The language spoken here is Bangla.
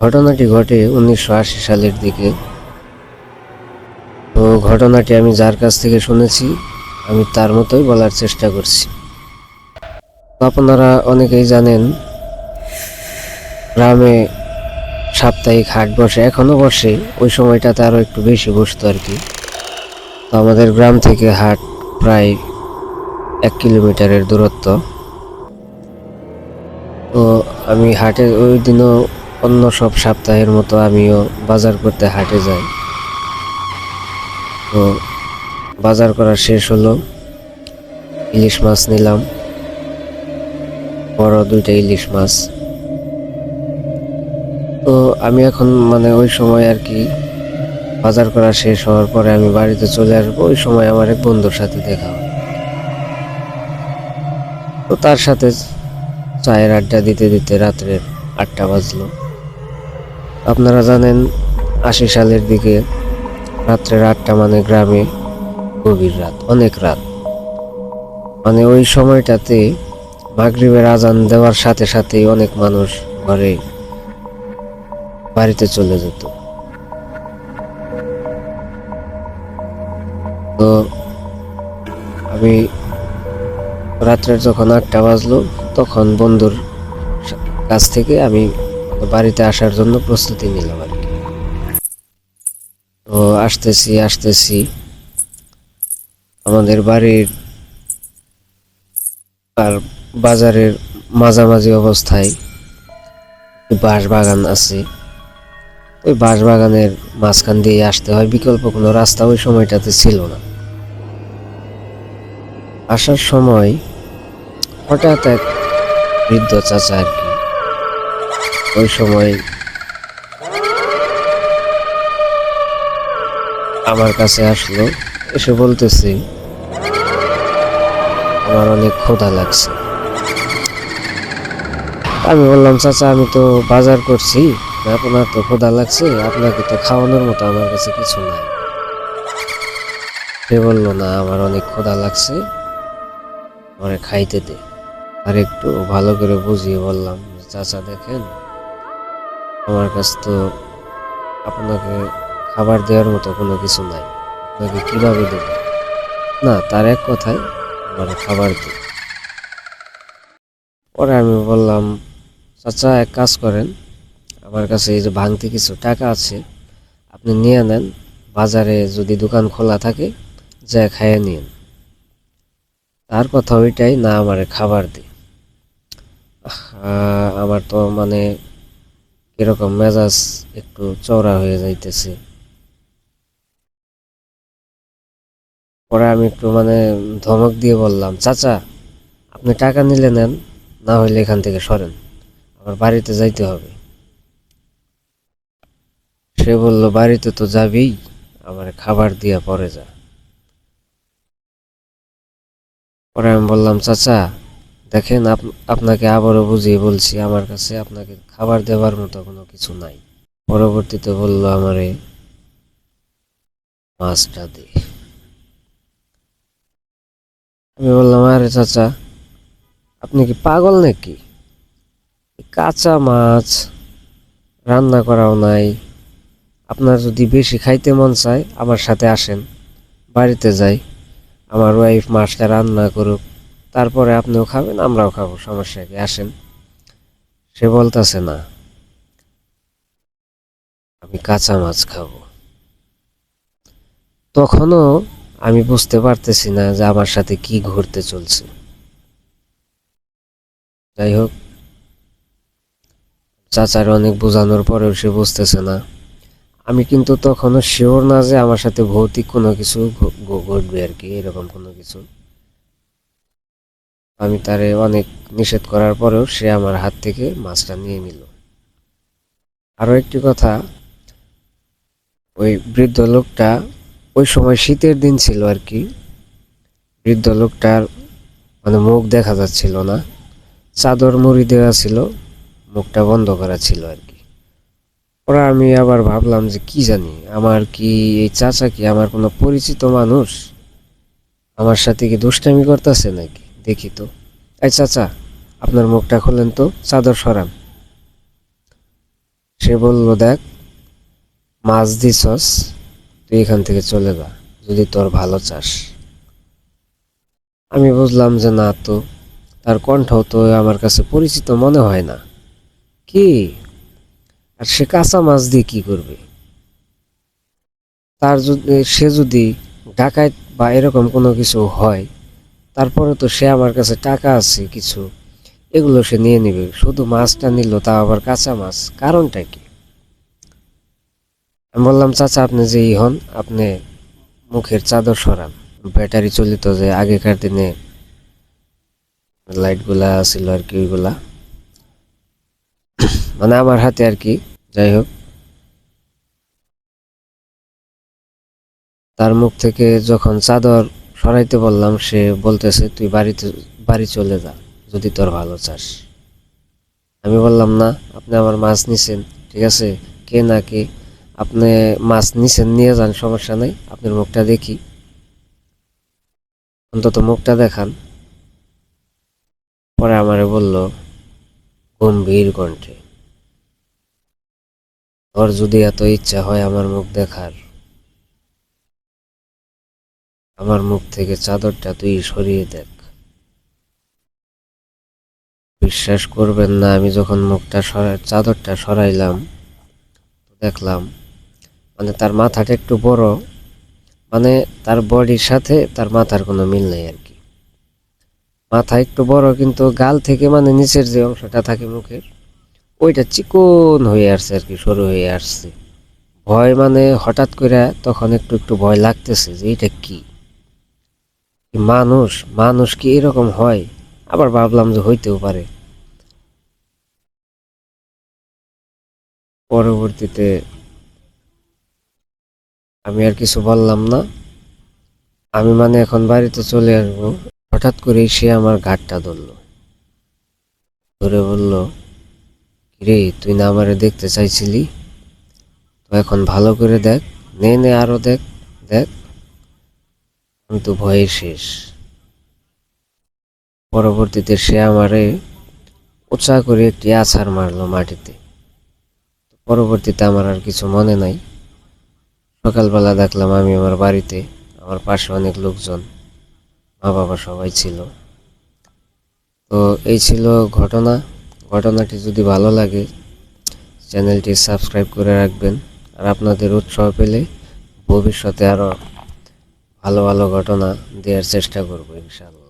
ঘটনাটি ঘটে উনিশশো আশি সালের দিকে। তো ঘটনাটি আমি যার কাছ থেকে শুনেছি, আমি তার মতোই বলার চেষ্টা করছি। আপনারা অনেকেই জানেন, গ্রামে সাপ্তাহিক হাট বসে এখনও বসে, ওই সময়টাতে আরও একটু বেশি বসতো আর কি। তো আমাদের গ্রাম থেকে হাট প্রায় এক কিলোমিটারের দূরত্ব। তো আমি হাটে ওই দিনও অন্য সব সপ্তাহের মতো আমিও বাজার করতে হাটে যাই। তো বাজার করা শেষ হলো। ইলিশ মাছ নিলাম। বড় দুইটা ইলিশ মাছ। তো আমি এখন মানে ওই সময় আর কি বাজার করা শেষ হওয়ার পরে আমি বাড়িতে চলে আসব। ওই সময় আমার এক বন্ধুর সাথে দেখা তো তার সাথে চায়ের আড্ডা দিতে দিতে রাত্রের আটটা বাজলো। আপনারা জানেন আশি সালের দিকে রাত্রের আটটা মানে গ্রামে গভীর রাত, অনেক রাত। মানে ওই সময়টাতে মাগরিবের আজান দেওয়ার সাথে সাথেই অনেক মানুষ ঘরে, বাড়িতে চলে যেত। তো আমি রাত্রের যখন আটটা বাজলো, তখন বন্ধুর কাছ থেকে আমি বাড়িতে আসার জন্য প্রস্তুতি নিলাম আর কি। তো আসতেছি আসতেছি। আমাদের বাড়ির আর বাজারের মাঝামাঝি অবস্থায় বাঁশ বাগান আছে। ওই বাঁশ বাগানের মাঝখান দিয়ে আসতে হয়। বিকল্প কোনো রাস্তা ওই সময়টাতে ছিল না। আসার সময় হঠাৎ এক বৃদ্ধ চাচা আর কি ওই সময় আমার কাছে আসলো, এসে বলতেছি, আমার অনেক ক্ষুধা লাগছে। আমি বললাম, চাচা, আমি তো বাজার করছি, আপনার তো ক্ষুধা লাগছে, আপনাকে তো খাওয়ানোর মতো আমার কাছে কিছু নাই। সে বলল, না, আমার অনেক ক্ষুধা লাগছে আমার খাইতে দে। আর একটু ভালো করে বুঝিয়ে বললাম, চাচা, দেখেন আমার কাছে তো আপনাকে খাবার দেওয়ার মতো কোনো কিছু নাই। আপনাকে কীভাবে দেব? না, তার এক কথায় আমার খাবার দিই পরে আমি বললাম, চাচা, এক কাজ করেন। আমার কাছে এই যে ভাঙতে কিছু টাকা আছে, আপনি নিয়ে নেন। বাজারে যদি দোকান খোলা থাকে, যা খাইয়ে নিন। তার কথা ওইটাই, না আমার খাবার দিই আমার তো মানে কীরকম মেজাজ একটু চওড়া হয়ে যাইতেছে। পরে আমি একটু মানে ধমক দিয়ে বললাম, চাচা, আপনি টাকা নিলে নেন, না হইলে এখান থেকে সরেন, আমার বাড়িতে যাইতে হবে। সে বলল, বাড়িতে তো যাবেই, আমার খাবার দিয়া পরে যা। পরে আমি বললাম, চাচা দেখেন, আপ- আপনাকে আবারও বুঝিয়ে বলছি, আমার কাছে আপনাকে খাবার দেওয়ার মতো কোনো কিছু নাই। পরবর্তীতে বলল, আমারে মাছটা দে। আমি বললাম, আরে চাচা, আপনি কি পাগল নাকি? কাঁচা মাছ রান্না করাও নাই। আপনার যদি বেশি খাইতে মন চায়, আমার সাথে আসেন। বাড়িতে যাই। আমার ওয়াইফ মাছটা রান্না করুক। তারপরে আপনিও খাবেন, আমরাও খাব, সমস্যা কি? আসেন। সে বলতেছে, না, আমি কাঁচা মাছ খাব। তখনও আমি বুঝতে পারতেছি না যে আমার সাথে কি ঘুরতে চলছে। যাই হোক, চাচার অনেক বোঝানোর পরেও সে বুঝতেছে না। আমি কিন্তু তখনও শিওর না যে আমার সাথে ভৌতিক কোনো কিছু ঘটবে আর কি, এরকম কোনো কিছু। আমি তারে অনেক নিষেধ করার পরেও সে আমার হাত থেকে মাছটা নিয়ে নিল। আরও একটি কথা, ওই বৃদ্ধ লোকটা ওই সময় শীতের দিন ছিল আর কি। বৃদ্ধ লোকটার মানে মুখ দেখা যাচ্ছিল না, চাদর মুড়ি দেওয়া ছিল, মুখটা বন্ধ করা ছিল আর কি। ওরা আমি আবার ভাবলাম যে কি জানি, আমার কি এই চাচা কি আমার কোনো পরিচিত মানুষ? আমার সাথে কি দুষ্টামি করতেছে নাকি? দেখি তো। এই চাচা, আপনার মুখটা খোলেন তো, চাদর সরান। সে বলল, দেখ, মাছ দিছস, তুই এখান থেকে চলে যা, যদি তোর ভালো চাস। আমি বুঝলাম যে না তো, তার কণ্ঠ তো আমার কাছে পরিচিত মনে হয় না। কি? আর সে কাঁচা মাছ দিয়ে কি করবে? তার যদি, সে যদি ডাকাত বা এরকম কোনো কিছু হয় তারপরে তো সে আমার কাছে টাকা আছে কিছু, এগুলো সে নিয়ে নেবে। শুধু মাছটা নিল তা আবার কাঁচা মাছ। কারণটা কি? আমি বললাম, চাচা, আপনি যে ই হন, আপনি মুখের চাদর সরান। ব্যাটারি চলিত যে আগেকার দিনে লাইটগুলা ছিল আর কি, ওইগুলা। মানে আমার হাতে আর কি, যাই হোক। তার মুখ থেকে যখন চাদর সরাইতে বললাম, সে বলতেছে, তুই বাড়িতে, বাড়ি চলে যা, যদি তোর ভালো চাস। আমি বললাম, না, আপনি আমার মাছ নিছেন, ঠিক আছে? কে না কে? আপনি মাছ নিছেন, নিয়ে যান, সমস্যা নাই, আপনার মুখটা দেখি। অন্তত মুখটা দেখান। পরে আমারে বলল, গম্ভীর কণ্ঠে। তোর যদি এত ইচ্ছা হয় আমার মুখ দেখার আমার মুখ থেকে চাদরটা তুই সরিয়ে দেখ। বিশ্বাস করবেন না, আমি যখন মুখটা সরা, চাদরটা সরাইলাম, দেখলাম মানে তার মাথাটা একটু বড় মানে তার বডির সাথে তার মাথার কোনো মিল নেই আর কি। মাথা একটু বড়, কিন্তু গাল থেকে মানে নিচের যে অংশটা থাকে মুখের, ওইটা চিকন হয়ে আসছে আর কি, সরু হয়ে আসছে। ভয় মানে হঠাৎ করে তখন একটু একটু ভয় লাগতেছে যে এটা কি কি? মানুষ মানুষ কি এরকম হয়? আবার ভাবলাম যে হইতেও পারে। পরবর্তীতে আমি আর কিছু বললাম না। আমি মানে এখন বাড়িতে চলে আসব। হঠাৎ করেই সে আমার ঘাটটা ধরলো। ধরে বলল রে তুই না আমারে দেখতে চাইছিলি? তো এখন ভালো করে দেখ। নে নে, আরও দেখ দেখ। আমি তো ভয়ে শেষ। পরবর্তীতে সে আমারে উঁচা করে একটি আছাড় মারলো মাটিতে। পরবর্তীতে আমার আর কিছু মনে নাই। সকালবেলা দেখলাম আমি আমার বাড়িতে আমার পাশে অনেক লোকজন মা বাবা সবাই ছিল। তো এই ছিল ঘটনা। ঘটনাটি যদি ভালো লাগে, চ্যানেলটি সাবস্ক্রাইব করে রাখবেন। আর আপনাদের উৎসাহ পেলে ভবিষ্যতে আরও ভালো ভালো ঘটনা দেওয়ার চেষ্টা করব ইনশাআল্লাহ।